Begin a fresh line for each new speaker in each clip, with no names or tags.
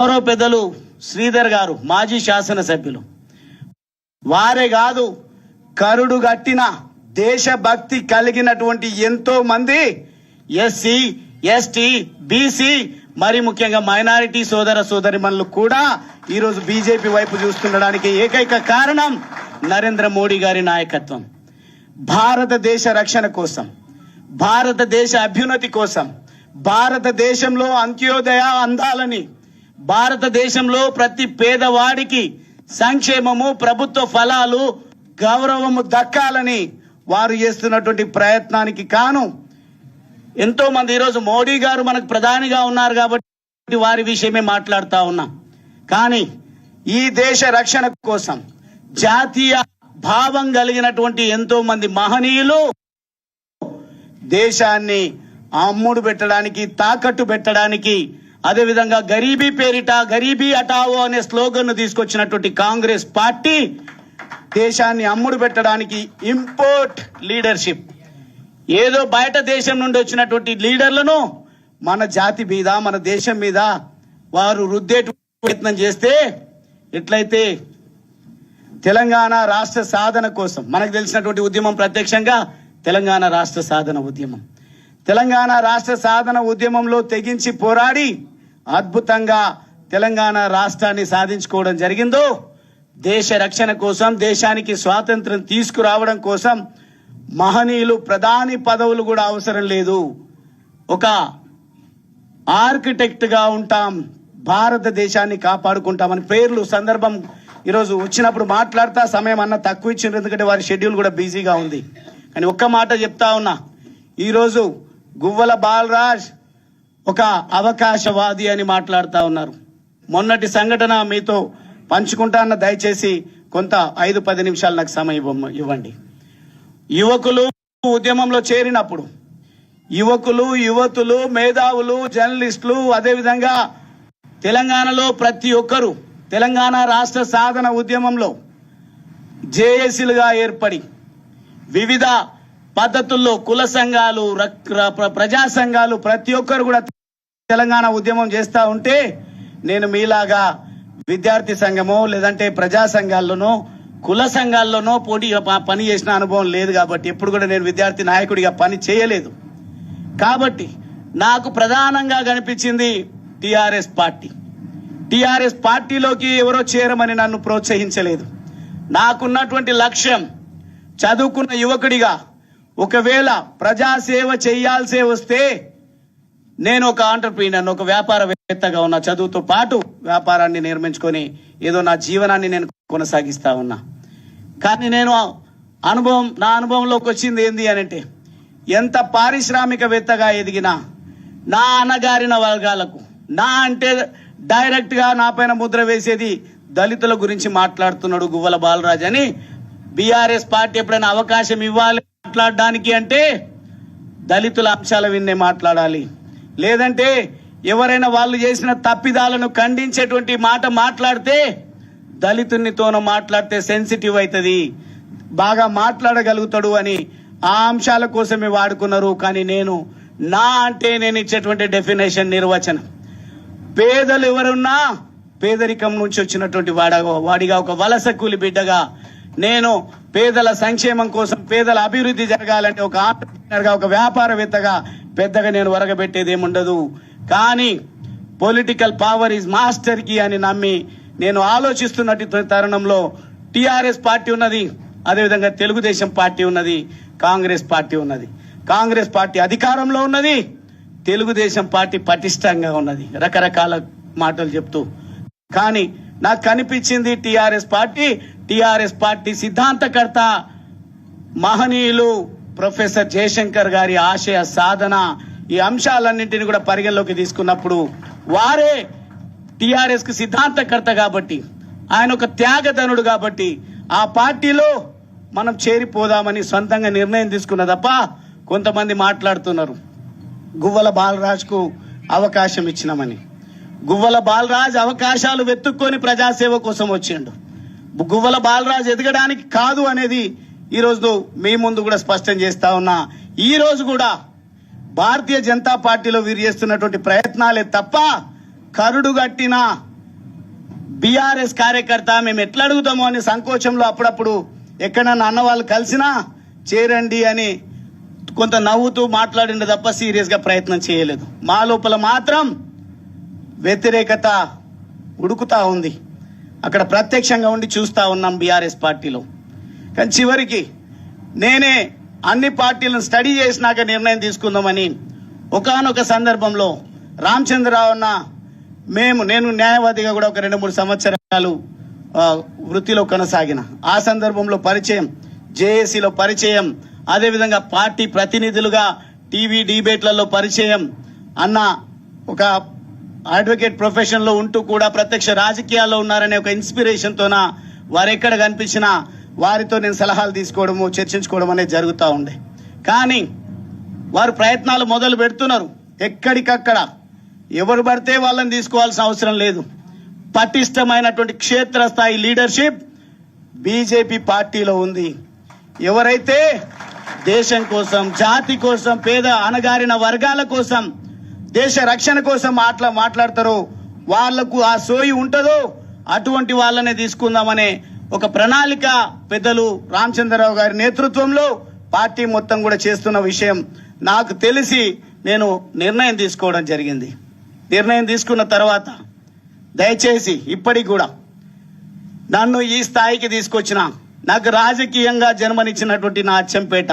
గౌరవ పెద్దలు శ్రీధర్ గారు మాజీ శాసనసభ్యులు. వారే కాదు కరుడు గట్టిన దేశభక్తి కలిగినటువంటి ఎంతో మంది ఎస్సీ ఎస్టీ బీసీ మరి ముఖ్యంగా మైనారిటీ సోదర సోదరిమణులు కూడా ఈరోజు బీజేపీ వైపు చూస్తుండడానికి ఏకైక కారణం నరేంద్ర మోడీ గారి నాయకత్వం. భారతదేశ రక్షణ కోసం భారతదేశ అభ్యున్నతి కోసం భారతదేశంలో అంత్యోదయ అందాలని భారతదేశంలో ప్రతి పేదవాడికి సంక్షేమము ప్రభుత్వ ఫలాలు గౌరవము దక్కాలని వారు చేస్తున్నటువంటి ప్రయత్నానికి కాను. ఎంతో మంది ఈరోజు మోడీ గారు మనకు ప్రధానిగా ఉన్నారు కాబట్టి వారి విషయమే మాట్లాడుతా ఉన్నాం. కానీ ఈ దేశ రక్షణ కోసం జాతీయ భావం కలిగినటువంటి ఎంతో మంది మహనీయులు దేశాన్ని అమ్ముడు పెట్టడానికి తాకట్టు పెట్టడానికి అదేవిధంగా గరీబీ పేరిట గరీబీ అటావో అనే స్లోగన్ తీసుకొచ్చినటువంటి కాంగ్రెస్ పార్టీ దేశాన్ని అమ్ముడు పెట్టడానికి ఇంపోర్ట్ లీడర్షిప్. ఏదో బయట దేశం నుండి వచ్చినటువంటి లీడర్లను మన జాతి మీద మన దేశం మీద వారు రుద్దే ప్రయత్నం చేస్తే ఎట్లయితే తెలంగాణ రాష్ట్ర సాధన కోసం మనకు తెలిసినటువంటి ఉద్యమం ప్రత్యక్షంగా తెలంగాణ రాష్ట్ర సాధన ఉద్యమం. తెలంగాణ రాష్ట్ర సాధన ఉద్యమంలో తెగించి పోరాడి అద్భుతంగా తెలంగాణ రాష్ట్రాన్ని సాధించుకోవడం జరిగిందో దేశ రక్షణ కోసం దేశానికి స్వాతంత్రం తీసుకురావడం కోసం మహనీయులు ప్రధాని పదవులు కూడా అవసరం లేదు. ఒక ఆర్కిటెక్ట్గా ఉంటాం భారతదేశాన్ని కాపాడుకుంటామని పేర్లు సందర్భం ఈరోజు వచ్చినప్పుడు మాట్లాడతా సమయం అన్న తక్కువ ఇచ్చిండ్రు ఎందుకంటే వారి షెడ్యూల్ కూడా బిజీగా ఉంది. కానీ ఒక్క మాట చెప్తా ఉన్నా ఈరోజు గువ్వల బాలరాజ్ ఒక అవకాశవాది అని మాట్లాడుతూ ఉన్నారు. మొన్నటి సంఘటన మీతో పంచుకుంటాన్న దయచేసి కొంత ఐదు పది నిమిషాలు నాకు సమయం ఇవ్వండి. యువకులు ఉద్యమంలో చేరినప్పుడు యువకులు యువతులు మేధావులు జర్నలిస్టులు అదేవిధంగా తెలంగాణలో ప్రతి ఒక్కరూ తెలంగాణ రాష్ట్ర సాధన ఉద్యమంలో జేఏసీలుగా ఏర్పడి వివిధ పద్ధతుల్లో కుల సంఘాలు రక్- ర- ప్రజా సంఘాలు ప్రతి ఒక్కరు కూడా తెలంగాణ ఉద్యమం చేస్తా ఉంటే నేను మీలాగా విద్యార్థి సంఘమో లేదంటే ప్రజా సంఘాల్లోనో కుల సంఘాల్లోనో పోటీ ప- పని చేసిన అనుభవం లేదు కాబట్టి ఎప్పుడు కూడా నేను విద్యార్థి నాయకుడిగా పని చేయలేదు. కాబట్టి నాకు ప్రధానంగా కనిపించింది టిఆర్ఎస్ పార్టీ. టిఆర్ఎస్ పార్టీలోకి ఎవరో చేరమని నన్ను ప్రోత్సహించలేదు. నాకున్నటువంటి లక్ష్యం చదువుకున్న యువకుడిగా ఒకవేళ ప్రజాసేవ చేయాల్సే వస్తే నేను ఒక ఆంటర్ప్రీనర్ ఒక వ్యాపారవేత్తగా ఉన్నా చదువుతో పాటు వ్యాపారాన్ని నిర్మించుకొని ఏదో నా జీవనాన్ని నేను కొనసాగిస్తా ఉన్నా. కానీ నేను అనుభవం నా అనుభవంలోకి వచ్చింది ఏంది అని అంటే ఎంత పారిశ్రామికవేత్తగా ఎదిగినా నా అన్నగారిన వర్గాలకు నా అంటే డైరెక్ట్గా నా పైన ముద్ర వేసేది దళితుల గురించి మాట్లాడుతున్నాడు గువ్వల బాలరాజ్ అని బీఆర్ఎస్ పార్టీ ఎప్పుడైనా అవకాశం ఇవ్వాలి మాట్లాడడానికి అంటే దళితుల అంశాల విన్నే మాట్లాడాలి. లేదంటే ఎవరైనా వాళ్ళు చేసిన తప్పిదాలను ఖండించేటువంటి మాట మాట్లాడితే దళితునితోనూ మాట్లాడితే సెన్సిటివ్ అవుతుంది. బాగా మాట్లాడగలుగుతాడు అని ఆ అంశాల కోసమే వాడుకున్నారు. కానీ నేను నా అంటే నేను ఇచ్చేటువంటి డెఫినేషన్ నిర్వచనం. పేదలు ఎవరున్నా పేదరికం నుంచి వచ్చినటువంటి వాడగా వాడిగా ఒక వలస కూలి బిడ్డగా నేను పేదల సంక్షేమం కోసం పేదల అభివృద్ధి జరగాలంటే ఒక ఆంటర్ప్రినర్గా ఒక వ్యాపారవేత్తగా పెద్దగా నేను వరగబెట్టేది ఏముండదు. కానీ పొలిటికల్ పవర్ ఈజ్ మాస్టర్కి అని నమ్మి నేను ఆలోచిస్తున్నట్టు తరుణంలో టిఆర్ఎస్ పార్టీ ఉన్నది అదేవిధంగా తెలుగుదేశం పార్టీ ఉన్నది కాంగ్రెస్ పార్టీ ఉన్నది. కాంగ్రెస్ పార్టీ అధికారంలో ఉన్నది తెలుగుదేశం పార్టీ పటిష్టంగా ఉన్నది. రకరకాల మాటలు చెప్తూ. కానీ నాకు కనిపించింది టిఆర్ఎస్ పార్టీ టిఆర్ఎస్ పార్టీ సిద్ధాంతకర్త మహనీయులు ప్రొఫెసర్ జయశంకర్ గారి ఆశయ సాధన ఈ అంశాలన్నింటినీ కూడా పరిగణలోకి తీసుకున్నప్పుడు వారే టిఆర్ఎస్కి సిద్ధాంతకర్త కాబట్టి ఆయన ఒక త్యాగధనుడు కాబట్టి ఆ పార్టీలో మనం చేరిపోదామని సొంతంగా నిర్ణయం తీసుకున్న తప్ప కొంతమంది మాట్లాడుతున్నారు. గువ్వల బాలరాజ్కు అవకాశం ఇచ్చినామని. గువ్వల బాలరాజ్ అవకాశాలు వెతుక్కొని ప్రజాసేవ కోసం వచ్చిండు. గువ్వల బాలరాజ్ ఎదగడానికి కాదు అనేది ఈ మీ ముందు కూడా స్పష్టం చేస్తా ఉన్నా. ఈరోజు కూడా భారతీయ జనతా పార్టీలో వీరు చేస్తున్నటువంటి ప్రయత్నాలే తప్ప కరుడు కట్టిన బీఆర్ఎస్ కార్యకర్త మేము ఎట్లా అడుగుతామో అని సంకోచంలో అప్పుడప్పుడు ఎక్కడన్నా అన్న వాళ్ళు కలిసినా చేరండి అని కొంత నవ్వుతూ మాట్లాడింది తప్ప సీరియస్గా ప్రయత్నం చేయలేదు. మా లోపల మాత్రం వ్యతిరేకత ఉడుకుతా ఉంది. అక్కడ ప్రత్యక్షంగా ఉండి చూస్తా ఉన్నాం బీఆర్ఎస్ పార్టీలో. కానీ చివరికి నేనే అన్ని పార్టీలను స్టడీ చేసినాక నిర్ణయం తీసుకుందామని ఒకానొక సందర్భంలో రామచంద్రరావు అన్న మేము నేను న్యాయవాదిగా కూడా ఒక రెండు మూడు సంవత్సరాలు వృత్తిలో కొనసాగిన. ఆ సందర్భంలో పరిచయం జేఏసీలో పరిచయం అదేవిధంగా పార్టీ ప్రతినిధులుగా టీవీ డిబేట్లలో పరిచయం అన్న ఒక అడ్వకేట్ ప్రొఫెషన్లో ఉంటూ కూడా ప్రత్యక్ష రాజకీయాల్లో ఉన్నారనే ఒక ఇన్స్పిరేషన్ తోన వారు ఎక్కడ కనిపించినా వారితో నేను సలహాలు తీసుకోవడము చర్చించుకోవడం అనేది జరుగుతూ ఉండే. కానీ వారు ప్రయత్నాలు మొదలు పెడుతున్నారు. ఎక్కడికక్కడ. ఎవరు పడితే వాళ్ళని తీసుకోవాల్సిన అవసరం లేదు. పటిష్టమైనటువంటి క్షేత్రస్థాయి లీడర్షిప్ బీజేపీ పార్టీలో ఉంది. ఎవరైతే దేశం కోసం జాతి కోసం పేద అణగారిన వర్గాల కోసం దేశ రక్షణ కోసం మాట్లా మాట్లాడతారో వాళ్ళకు ఆ సోయి ఉంటుందో అటువంటి వాళ్ళనే తీసుకుందామనే ఒక ప్రణాళిక పెద్దలు రామచంద్రరావు గారి నేతృత్వంలో పార్టీ మొత్తం కూడా చేస్తున్న విషయం నాకు తెలిసి నేను నిర్ణయం తీసుకోవడం జరిగింది. నిర్ణయం తీసుకున్న తర్వాత దయచేసి ఇప్పటికి కూడా నన్ను ఈ స్థాయికి తీసుకొచ్చిన నాకు రాజకీయంగా జన్మనిచ్చినటువంటి నా అచ్చంపేట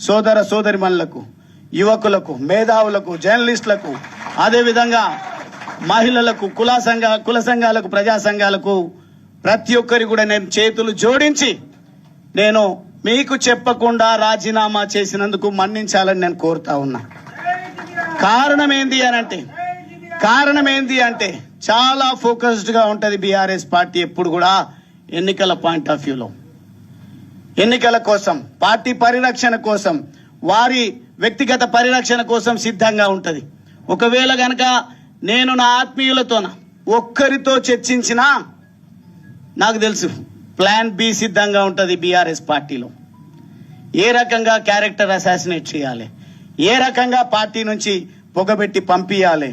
సోదర సోదరిమణులకు యువకులకు మేధావులకు జర్నలిస్టులకు అదేవిధంగా మహిళలకు కుల సంఘ కుల సంఘాలకు ప్రజా సంఘాలకు ప్రతి ఒక్కరి కూడా నేను చేతులు జోడించి నేను మీకు చెప్పకుండా రాజీనామా చేసినందుకు మన్నించాలని నేను కోరుతా ఉన్నా. కారణం ఏంది అని అంటే కారణం ఏంది అంటే చాలా ఫోకస్డ్గా ఉంటుంది బీఆర్ఎస్ పార్టీ ఎప్పుడు కూడా ఎన్నికల పాయింట్ ఆఫ్ వ్యూలో. ఎన్నికల కోసం పార్టీ పరిరక్షణ కోసం వారి వ్యక్తిగత పరిరక్షణ కోసం సిద్ధంగా ఉంటుంది. ఒకవేళ గనక నేను నా ఆత్మీయులతోన ఒక్కరితో చర్చించినా నాకు తెలుసు ప్లాన్ బి సిద్ధంగా ఉంటుంది బీఆర్ఎస్ పార్టీలో. ఏ రకంగా క్యారెక్టర్ అసాసినేట్ చేయాలి? ఏ రకంగా పార్టీ నుంచి పొగబెట్టి పంపించాలి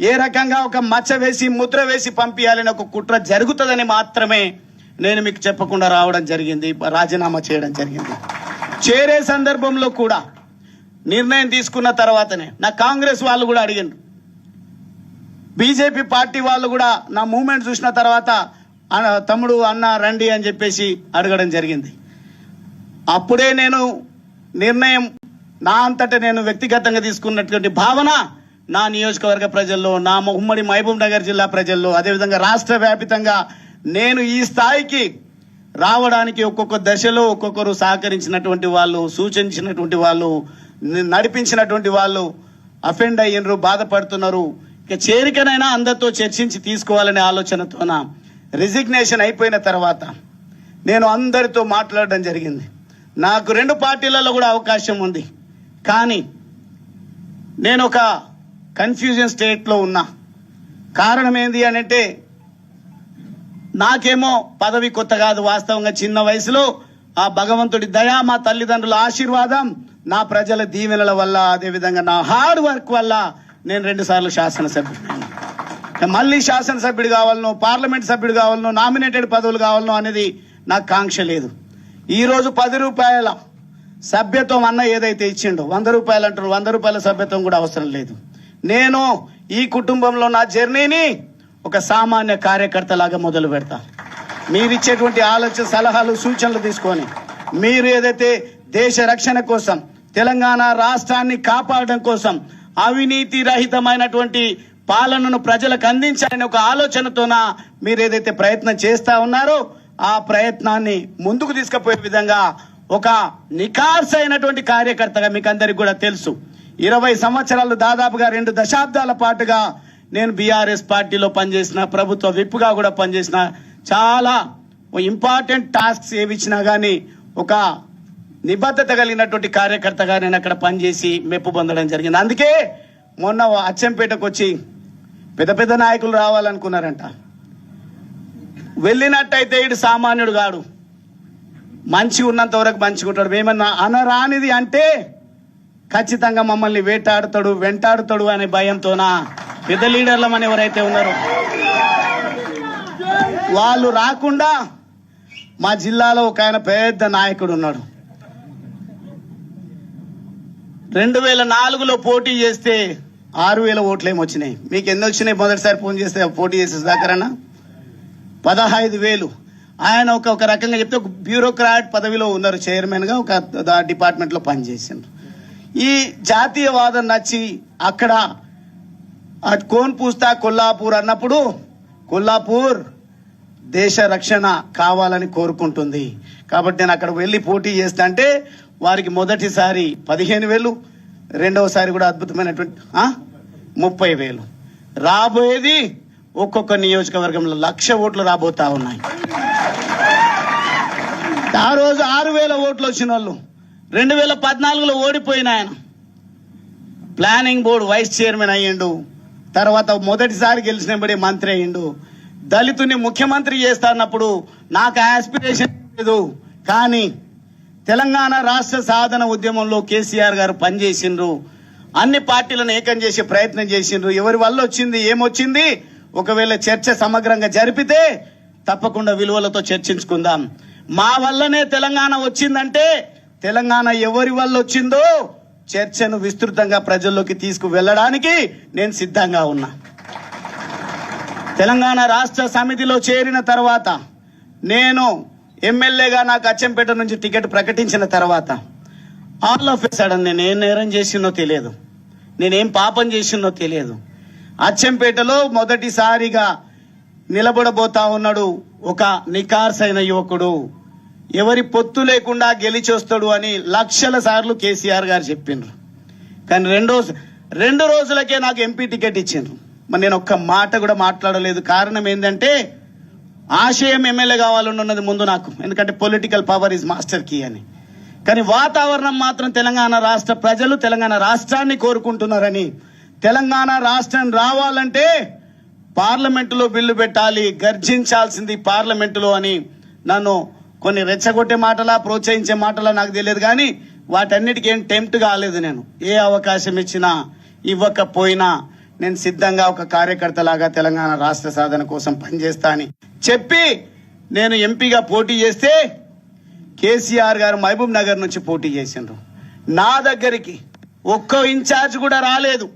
ఏ రకంగా ఒక మచ్చ వేసి ముద్ర వేసి పంపించాలని ఒక కుట్ర జరుగుతుందని మాత్రమే నేను మీకు చెప్పకుండా రావడం జరిగింది రాజీనామా చేయడం జరిగింది. చేరే సందర్భంలో కూడా నిర్ణయం తీసుకున్న తర్వాతనే. నా కాంగ్రెస్ వాళ్ళు కూడా అడిగిండ్రు. బీజేపీ పార్టీ వాళ్ళు కూడా నా మూమెంట్ చూసిన తర్వాత తమ్ముడు అన్న రండి అని చెప్పేసి అడగడం జరిగింది. అప్పుడే నేను నిర్ణయం నా అంతటా నేను వ్యక్తిగతంగా తీసుకున్నటువంటి భావన నా నియోజకవర్గ ప్రజల్లో నా ఉమ్మడి మహబూబ్ నగర్ జిల్లా ప్రజల్లో అదేవిధంగా రాష్ట్ర వ్యాపితంగా నేను ఈ స్థాయికి రావడానికి ఒక్కొక్క దశలో ఒక్కొక్కరు సహకరించినటువంటి వాళ్ళు సూచించినటువంటి వాళ్ళు నడిపించినటువంటి వాళ్ళు అఫెండ్ అయ్యినరు బాధపడుతున్నారు. ఇక చేరికనైనా అందరితో చర్చించి తీసుకోవాలనే ఆలోచనతోన రిజిగ్నేషన్ అయిపోయిన తర్వాత నేను అందరితో మాట్లాడడం జరిగింది. నాకు రెండు పార్టీలలో కూడా అవకాశం ఉంది. కానీ నేను ఒక కన్ఫ్యూజన్ స్టేట్లో ఉన్నా. కారణం ఏంది అని అంటే నాకేమో పదవి కొత్త కాదు వాస్తవంగా చిన్న వయసులో ఆ భగవంతుడి దయ మా తల్లిదండ్రుల ఆశీర్వాదం నా ప్రజల దీవెనల వల్ల అదేవిధంగా నా హార్డ్ వర్క్ వల్ల నేను రెండు సార్లు శాసనసభ్యుడిని. మళ్ళీ శాసనసభ్యుడు కావాలనో పార్లమెంట్ సభ్యుడు కావాలనో నామినేటెడ్ పదవులు కావాలను అనేది నాకు కాంక్ష లేదు. ఈరోజు పది రూపాయల సభ్యత్వం అన్న ఏదైతే ఇచ్చిండో వంద రూపాయలు అంటారు వంద రూపాయల సభ్యత్వం కూడా అవసరం లేదు. నేను ఈ కుటుంబంలో నా జర్నీని ఒక సామాన్య కార్యకర్త లాగా మొదలు పెడతా. మీరు ఇచ్చేటువంటి ఆలోచన సలహాలు సూచనలు తీసుకొని మీరు ఏదైతే దేశ రక్షణ కోసం తెలంగాణ రాష్ట్రాన్ని కాపాడడం కోసం అవినీతి రహితమైనటువంటి పాలనను ప్రజలకు అందించాలనే ఒక ఆలోచనతోన మీరు ఏదైతే ప్రయత్నం చేస్తా ఉన్నారో ఆ ప్రయత్నాన్ని ముందుకు తీసుకుపోయే విధంగా ఒక నికార్స్ అయినటువంటి కార్యకర్తగా మీకు అందరికి కూడా తెలుసు. ఇరవై సంవత్సరాలు దాదాపుగా రెండు దశాబ్దాల పాటుగా నేను బీఆర్ఎస్ పార్టీలో పనిచేసిన ప్రభుత్వ విప్పుగా కూడా పనిచేసిన చాలా ఇంపార్టెంట్ టాస్క్స్ ఏవి ఇచ్చినా కానీ ఒక నిబద్ధత కలిగినటువంటి కార్యకర్తగా నేను అక్కడ పనిచేసి మెప్పు పొందడం జరిగింది. అందుకే మొన్న అచ్చంపేటకు వచ్చి పెద్ద పెద్ద నాయకులు రావాలనుకున్నారంట. వెళ్ళినట్టయితే ఇటు సామాన్యుడు కాడు. మంచి ఉన్నంత వరకు మంచిగుంటాడు ఏమన్నా అనరానిది అంటే ఖచ్చితంగా మమ్మల్ని వేటాడుతాడు వెంటాడుతాడు అనే భయంతోనా పెద్ద లీడర్లమని ఎవరైతే ఉన్నారో. వాళ్ళు రాకుండా మా జిల్లాలో ఒక ఆయన పెద్ద నాయకుడు ఉన్నాడు. రెండు వేల నాలుగులో పోటీ చేస్తే ఆరు వేల ఓట్లు వచ్చినాయి. మీకు ఎన్ని వచ్చినాయి? మొదటిసారి ఫోన్ చేస్తే పోటీ చేసే దాకరన్నా పదహైదు వేలు. ఆయన ఒక ఒక రకంగా చెప్తే ఒక బ్యూరోక్రాట్ పదవిలో ఉన్నారు చైర్మన్గా ఒక డిపార్ట్మెంట్లో పనిచేసిండ్రు. ఈ జాతీయవాదం నచ్చి అక్కడ కోన్ పూస్తా కొల్లాపూర్ అన్నప్పుడు కొల్లాపూర్ దేశ రక్షణ కావాలని కోరుకుంటుంది. కాబట్టి నేను అక్కడ వెళ్ళి పోటీ చేస్తా అంటే వారికి మొదటిసారి పదిహేను వేలు రెండవసారి కూడా అద్భుతమైనటువంటి ముప్పై వేలు. రాబోయేది ఒక్కొక్క నియోజకవర్గంలో లక్ష ఓట్లు రాబోతా ఉన్నాయి. ఆ రోజు ఆరు వేల ఓట్లు వచ్చిన వాళ్ళు రెండు వేల పద్నాలుగులో ఓడిపోయిన ఆయన. ప్లానింగ్ బోర్డు వైస్ చైర్మన్ అయ్యిండు. తర్వాత మొదటిసారి గెలిచినప్పుడే మంత్రి అయ్యిండు. దళితుని ముఖ్యమంత్రి చేస్తా అన్నప్పుడు నాకు ఆస్పిరేషన్ లేదు. కానీ తెలంగాణ రాష్ట్ర సాధన ఉద్యమంలో కేసీఆర్ గారు పనిచేసిండ్రు. అన్ని పార్టీలను ఏకం చేసే ప్రయత్నం చేసిండ్రు. ఎవరి వల్ల వచ్చింది ఏమొచ్చింది ఒకవేళ చర్చ సమగ్రంగా జరిపితే తప్పకుండా విలువలతో చర్చించుకుందాం. మా వల్లనే తెలంగాణ వచ్చిందంటే తెలంగాణ ఎవరి వల్ల వచ్చిందో చర్చను విస్తృతంగా ప్రజల్లోకి తీసుకు వెళ్ళడానికి నేను సిద్ధంగా ఉన్నా. తెలంగాణ రాష్ట్ర సమితిలో చేరిన తర్వాత నేను ఎమ్మెల్యేగా నాకు అచ్చంపేట నుంచి టికెట్ ప్రకటించిన తర్వాత ఆల్ ఆఫ్ సడన్ నేను ఏం నేరం చేసిందో తెలియదు. నేనేం పాపం చేసిందో తెలియదు. అచ్చంపేటలో మొదటిసారిగా నిలబడబోతా ఉన్నాడు ఒక నికార్సైన యువకుడు. ఎవరి పొత్తు లేకుండా గెలిచొస్తాడు అని లక్షల సార్లు కేసీఆర్ గారు చెప్పిండ్రు. కానీ రెండో రెండు రోజులకే నాకు ఎంపీ టికెట్ ఇచ్చిండ్రు. మరి నేను ఒక్క మాట కూడా మాట్లాడలేదు. కారణం ఏంటంటే ఆశయం ఎమ్మెల్యే కావాలని ఉన్నది ముందు నాకు. ఎందుకంటే political power is master key అని. కానీ వాతావరణం మాత్రం తెలంగాణ రాష్ట్ర ప్రజలు తెలంగాణ రాష్ట్రాన్ని కోరుకుంటున్నారని. తెలంగాణ రాష్ట్రం రావాలంటే పార్లమెంటులో బిల్లు పెట్టాలి గర్జించాల్సింది పార్లమెంటులో అని నన్ను కొన్ని రెచ్చగొట్టే మాటలా ప్రోత్సహించే మాటలా నాకు తెలియదు కానీ వాటన్నిటికీ ఏం టెంప్ట్ కాలేదు నేను. ఏ అవకాశం ఇచ్చినా ఇవ్వకపోయినా నేను సిద్ధంగా ఒక కార్యకర్తలాగా తెలంగాణ రాష్ట్ర సాధన కోసం పనిచేస్తా అని చెప్పి నేను ఎంపీగా పోటీ చేస్తే కేసీఆర్ గారు మహబూబ్ నగర్ నుంచి పోటీ చేసిండ్రు. నా దగ్గరికి ఒక్క ఇన్ఛార్జ్ కూడా రాలేదు.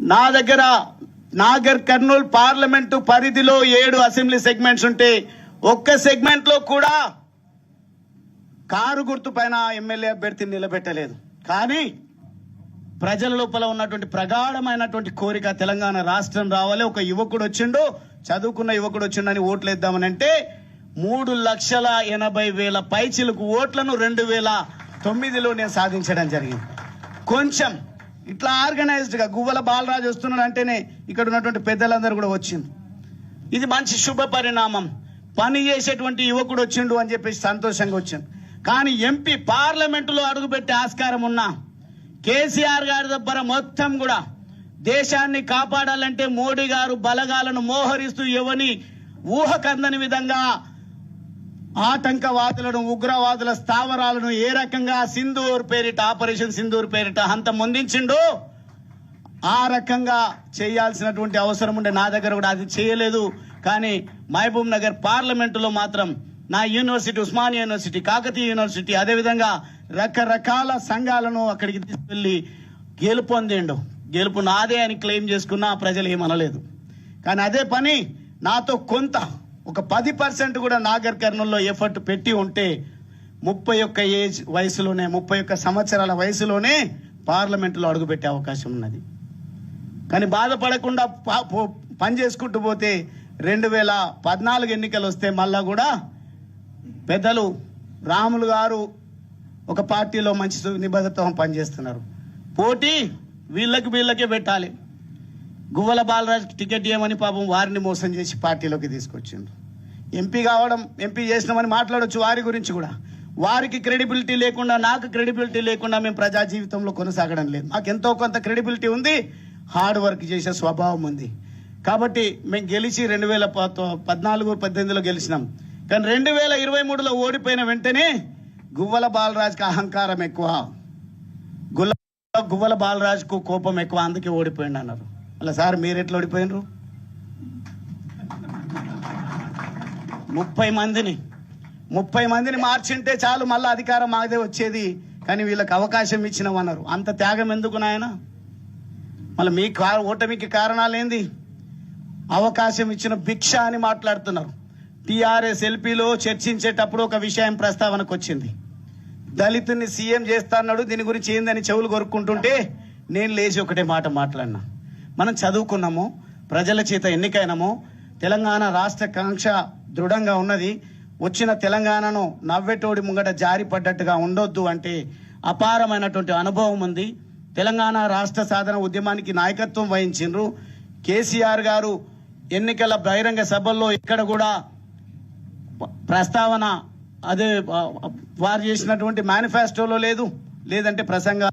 నా దగ్గర నాగర్ కర్నూల్ పార్లమెంటు పరిధిలో ఏడు అసెంబ్లీ సెగ్మెంట్స్ ఉంటే ఒక్క సెగ్మెంట్లో కూడా కారు గుర్తు పైన ఎమ్మెల్యే అభ్యర్థిని నిలబెట్టలేదు. కానీ ప్రజల లోపల ఉన్నటువంటి ప్రగాఢమైనటువంటి కోరిక తెలంగాణ రాష్ట్రం రావాలి. ఒక యువకుడు వచ్చిండు. చదువుకున్న యువకుడు వచ్చిండని ఓట్లు వేద్దామని అంటే మూడు లక్షల ఎనభై వేల పైచిలకు ఓట్లను రెండు వేల తొమ్మిదిలో నేను సాధించడం జరిగింది. కొంచెం ఇట్లా ఆర్గనైజ్డ్గా గువ్వల బాలరాజు వస్తున్నాడు అంటేనే ఇక్కడ ఉన్నటువంటి పెద్దలందరూ కూడా వచ్చింది ఇది మంచి శుభ పరిణామం. పని చేసేటువంటి యువకుడు వచ్చిండు అని చెప్పేసి సంతోషంగా వచ్చాను కానీ ఎంపీ పార్లమెంటులో అడుగుపెట్టే ఆస్కారం ఉన్నా కేసీఆర్ గారి దగ్గర మొత్తం కూడా దేశాన్ని కాపాడాలంటే మోడీ గారు బలగాలను మోహరిస్తూ ఎవని ఊహకందని విధంగా ఆటంకవాదులను ఉగ్రవాదుల స్థావరాలను ఏ రకంగా సింధూర్ పేరిట ఆపరేషన్ సింధూర్ పేరిట అంత ముందించిండు ఆ రకంగా చేయాల్సినటువంటి అవసరం ఉండే నా దగ్గర కూడా అది చేయలేదు. కానీ మహబూబ్ నగర్ పార్లమెంటులో మాత్రం నా university Osmania university Kakatiya university అదేవిధంగా రకరకాల సంఘాలను అక్కడికి తీసుకెళ్ళి గెలుపొందిండు గెలుపు నాదే అని క్లెయిమ్ చేసుకున్నా ప్రజలు ఏమనలేదు కానీ అదే పని నాతో కొంత ఒక పది పర్సెంట్ కూడా నాగర్ కర్నూల్లో ఎఫర్ట్ పెట్టి ఉంటే ముప్పై ఒక్క ఏజ్ వయసులోనే ముప్పై ఒక్క సంవత్సరాల వయసులోనే పార్లమెంటులో అడుగుపెట్టే అవకాశం ఉన్నది. కానీ బాధపడకుండా పని చేసుకుంటూ పోతే రెండు వేల పద్నాలుగు ఎన్నికలు వస్తే మళ్ళా కూడా పెద్దలు రాములు గారు ఒక పార్టీలో మంచి సు- పనిచేస్తున్నారు. పోటీ వీళ్ళకి వీళ్ళకే పెట్టాలి. గువ్వల బాలరాజ్ టికెట్ ఇవ్వమని పాపం వారిని మోసం చేసి పార్టీలోకి తీసుకొచ్చిండ్రు. ఎంపీ కావడం ఎంపీ చేసినామని మాట్లాడొచ్చు వారి గురించి కూడా. వారికి క్రెడిబిలిటీ లేకుండా నాకు క్రెడిబిలిటీ లేకుండా మేము ప్రజా జీవితంలో కొనసాగడం లేదు. మాకు ఎంతో కొంత క్రెడిబిలిటీ ఉంది హార్డ్ వర్క్ చేసే స్వభావం ఉంది. కాబట్టి మేము గెలిచి రెండు వేల పద్నాలుగు పద్దెనిమిదిలో గెలిచినాం. కానీ రెండు వేల ఇరవై మూడులో ఓడిపోయిన వెంటనే గువ్వల బాలరాజ్కి అహంకారం ఎక్కువ. గుల్ల గువ్వల బాలరాజుకు కోపం ఎక్కువ అందుకే ఓడిపోయింది అన్నారు. అలా సార్ మీరు ఎట్లా ఓడిపోయినరు? ముప్పై మందిని ముప్పై మందిని మార్చింటే చాలు మళ్ళీ అధికారం మాదే వచ్చేది. కానీ వీళ్ళకి అవకాశం ఇచ్చినామన్నారు అంత త్యాగం ఎందుకు నాయన? మళ్ళీ మీ కా- ఓటమికి కారణాలు ఏంది అవకాశం ఇచ్చిన భిక్ష అని మాట్లాడుతున్నారు. టిఆర్ఎస్ ఎల్పీలో చర్చించేటప్పుడు ఒక విషయం ప్రస్తావనకు వచ్చింది. దళితుని సీఎం చేస్తాన్నాడు దీని గురించి ఏందని చెవులు కొరుక్కుంటుంటే నేను లేచి ఒకటే మాట మాట్లాడినా. మనం చదువుకున్నాము ప్రజల చేత ఎన్నికైనాము తెలంగాణ రాష్ట్ర కాంక్ష దృఢంగా ఉన్నది వచ్చిన తెలంగాణను నవ్వెటోడి ముంగట జారి పడ్డట్టుగా ఉండొద్దు అంటే అపారమైనటువంటి అనుభవం ఉంది. తెలంగాణ రాష్ట్ర సాధన ఉద్యమానికి నాయకత్వం వహించిండ్రు. కేసీఆర్ గారు ఎన్నికల బహిరంగ సభల్లో ఇక్కడ కూడా ప్రస్తావన అదే వారు చేసినటువంటి మేనిఫెస్టోలో లేదు? లేదంటే ప్రసంగ